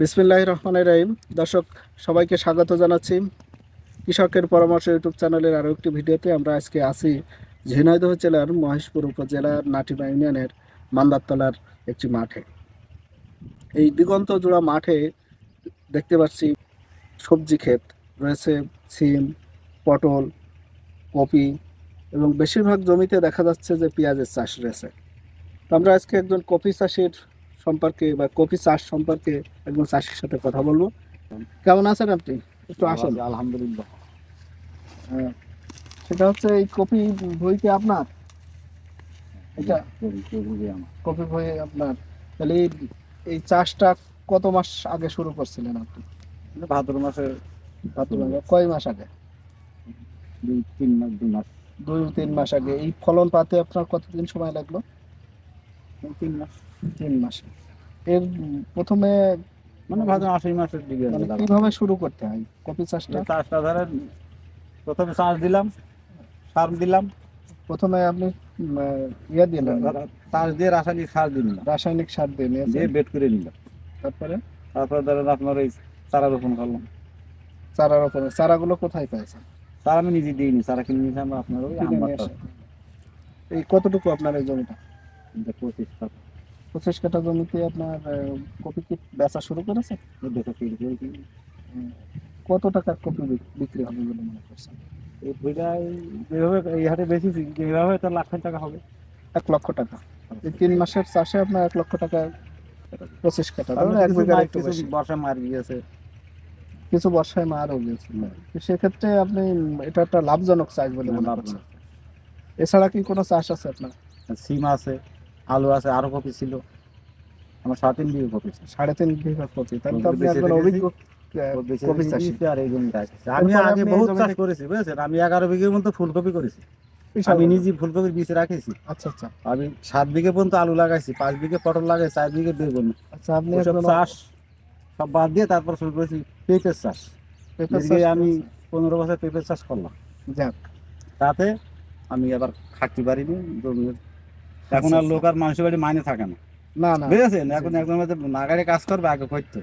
বিসমিল্লাহ রহমানের রহিম। দর্শক, সবাইকে স্বাগত জানাচ্ছি। কৃষকের পরামর্শ ইউটিউব চ্যানেলের আরও একটি ভিডিওতে আমরা আজকে আছি ঝিনাইদহ জেলার মহেশপুর উপজেলার নাটিমা ইউনিয়নের মান্দারতলার একটি মাঠে। এই দিগন্ত জোড়া মাঠে দেখতে পাচ্ছি সবজি ক্ষেত, রয়েছে সিম, পটল, কপি এবং বেশিরভাগ জমিতে দেখা যাচ্ছে যে পেঁয়াজের চাষ রয়েছে। আমরা আজকে একজন কপি চাষির সম্পর্কে বা কপি চাষ সম্পর্কে একজন চাষির সাথে কথা বলব। কেমন আছেন আপনি? একটু আসেন। আলহামদুলিল্লাহ। হ্যাঁ। সেটা হচ্ছে এই কপি বই কি আপনার? এটা কপি বই আপনার। তাহলে এই- এই চাষটা কত মাস আগে শুরু করছিলেন আপনি? ভাদ্র মাসে ভাদ্র- কয় মাস আগে? দুই তিন মাস দুই মাস। দুই তিন মাস আগে। এই ফলন পাতে আপনার কতদিন সময় লাগল? তিন মাস। তিন মাস। এর প্রথমে মানে ভাদ্র আশি মাসের দিকে মানে কীভাবে শুরু করতে হয়? কপি চাষটা? চাষটা ধরেন প্রথমে চাষ দিলাম সার দিলাম। প্রথমে আপনি ইয়ে দিলেন চাষ দিয়ে রাসায়নিক সার নিলাম। রাসায়নিক সার দিয়ে দিয়ে বেড করে নিলাম। তারপরে? তারপরে ধরেন আপনার ওই চারা রোপণ করলাম। চারা রোপণের চারাগুলো কোথায় পাইছেন চারা আমি নিজে দিইনি চারা কিনে নিয়েছি আমরা আপনার ওই। এই কতটুকু আপনার এই জমিটা? পঁচিশ টাকা। পঁচিশ কাঠা জমিতে আপনার কপি কি বেচা শুরু করেছে। কত টাকার কপি বিক্রি হবে বলে মনে করছেন? এই বইটাই যেভাবে এই হাটে বেশি যেভাবে তো লাখ টাকা হবে। এক লক্ষ টাকা। এই তিন মাসের চাষে আপনার এক লক্ষ টাকা পঁচিশ কাঠা। এক একটু বেশি। মার গিয়েছে। কিছু বর্ষায় মারও সেক্ষেত্রে আপনি এটা একটা লাভজনক চাষ বলে মনে করছেন। এছাড়া কি কোনো চাষ আছে আপনার? সিম আছে। আলু আছে আরও কপি ছিল। আমার সাড়ে তিন বিঘে কপি সাড়ে তিন বিঘা কপি। তাহলে আপনি একজন অভিজ্ঞ। আমি আগে বহুত চাষ করেছি বুঝেছেন? আমি এগারো বিঘের মতো ফুলকপি করেছি। আমি নিজে ফুলকপির বীজ রাখেছি। আচ্ছা আচ্ছা। আমি সাত বিঘে পর্যন্ত আলু লাগাইছি পাঁচ বিঘে পটল লাগাইছি চার বিঘে বেগুন। আচ্ছা আপনি চাষ সব বাদ দিয়ে তারপর শুরু করেছি পেঁপের চাষ। পেঁপে চাষ আমি পনেরো বছর পেঁপের চাষ করলাম। যাক। তাতে আমি আবার খাটতে পারিনি জমির এখন আর আচ্ছা, লোক আর মানুষের বাড়ি মাইনে থাকে না। না না। বুঝেছেন? এখন একজন মধ্যে নাগারে কাজ করবে আগে করতো।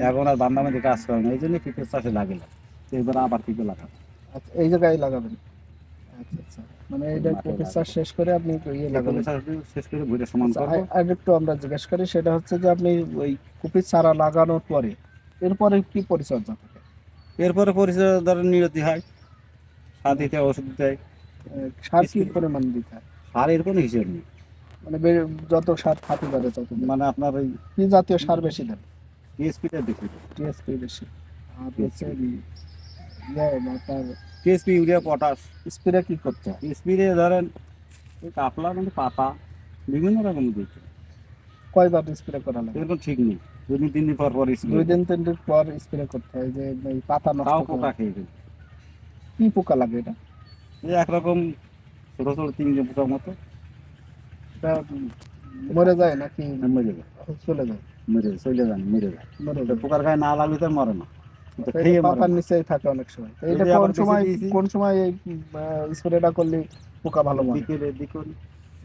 এখন আর বান্দা মধ্যে কাজ করে না। এই জন্য পিপের চাষে লাগিলাম তো এবার আবার পিপে লাগাবো। আচ্ছা, এই জায়গায় লাগাবেন। আচ্ছা আচ্ছা। মানে এটা শেষ করে আপনি ইয়ে লাগাবেন। শেষ করে সমান আচ্ছা, আর- একটু আমরা জিজ্ঞেস করি সেটা হচ্ছে যে আপনি ওই চারা লাগানোর পরে এরপরে কি পরিচর্যা থাকে? এরপরে ধরেন নিয়তি হয় সার দিতে ওষুধ দেয় সার কি পরিমাণ দিতে হয়? সারের কোনো হিসেব নেই। মানে যত সার থাকতে পারে তত মানে আপনার ওই কি জাতীয় সার বেশি দেন? টিএসপিটা বেশি টিএসপি বেশি। আর হচ্ছে ইয়ে, আপনার টিএসপি ইউরিয়া পটাশ স্প্রে কি করতে হয়? স্পিরে ধরেন কাপলা মানে পাতা বিভিন্ন রকম দিচ্ছে কয়বার স্প্রে করা লাগে? এরকম ঠিক নেই। দুই দিন তিন দিন পর পর দুই দিন তিন দিন পর স্প্রে করতে হয়। যে পাতা নষ্ট পোকা খেয়ে কি পোকা লাগে এটা? এই একরকম ছোট ছোট তিন পোকার মতো মরে যায় নাকি? মরে যায়। চলে যায়। মরে যায় চলে যান মরে যায়। মরে যায়। পোকার গায়ে না লাগলে তো মরে না। পাতার নিচেই থাকে অনেক সময়। এটা কোন সময় দিয়েছি? কোন সময় এই স্প্রেটা করলে পোকা ভালো দিকে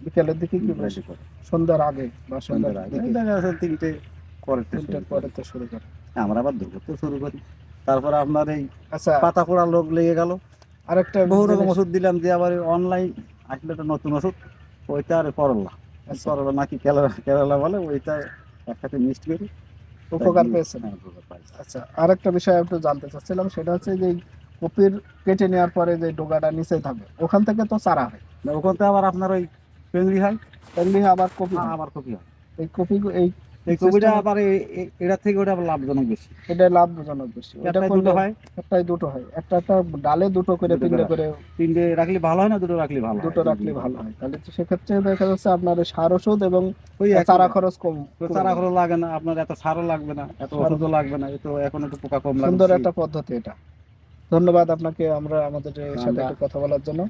বিকেলের দিকে কি বেশি করে। সন্ধ্যার আগে বা সন্ধ্যার আগে। দেখা যাচ্ছে তিনটে পরের তিনটার পরে তো শুরু করে। আমরা আবার শুরু করি। তারপরে আপনার এই আচ্ছা। পাতা পোড়া লোক লেগে গেল। আরেকটা বহু রকম ওষুধ দিলাম দিয়ে আবার অনলাইন আসলে একটা নতুন ওষুধ ওইটা আর করলা। আচ্ছা, করলা নাকি কেরালা কেরালা বলে ওইটা একসাথে মিক্সড করি। উপকার পেয়েছেন। হ্যাঁ। আচ্ছা আরেকটা বিষয় একটু জানতে চাচ্ছিলাম সেটা হচ্ছে যে কপির কেটে নেওয়ার পরে যে ডোগাটা নিচে থাকে ওখান থেকে তো চারা হয়। না, ওখান থেকে আবার আপনার ওই পেঙ্গি হয়? এমনি আবার কপি আবার কপি হয়। এই কপি এই এই কপিটা আবার এই- থেকে ওটা লাভজনক বেশি। এটা লাভজনক বেশি। এটা দুটো হয়। একটাই দুটো হয়। একটা একটা ডালে দুটো করে তিনটে করে। তিনটে রাখলে ভালো হয় না দুটো রাখলে ভালো দুটো রাখলে ভালো হয়। তাহলে তো সেক্ষেত্রে দেখা যাচ্ছে আপনার সার ওষুধ এবং ওই চারা খরচ কম চারা খরচ লাগে না আপনার এত সারও লাগবে না এত ওষুধও লাগবে না। এত এখন একটু পোকা কম লাগবে সুন্দর একটা পদ্ধতি এটা। ধন্যবাদ আপনাকে আমরা আমাদের সাথে একটু কথা বলার জন্য।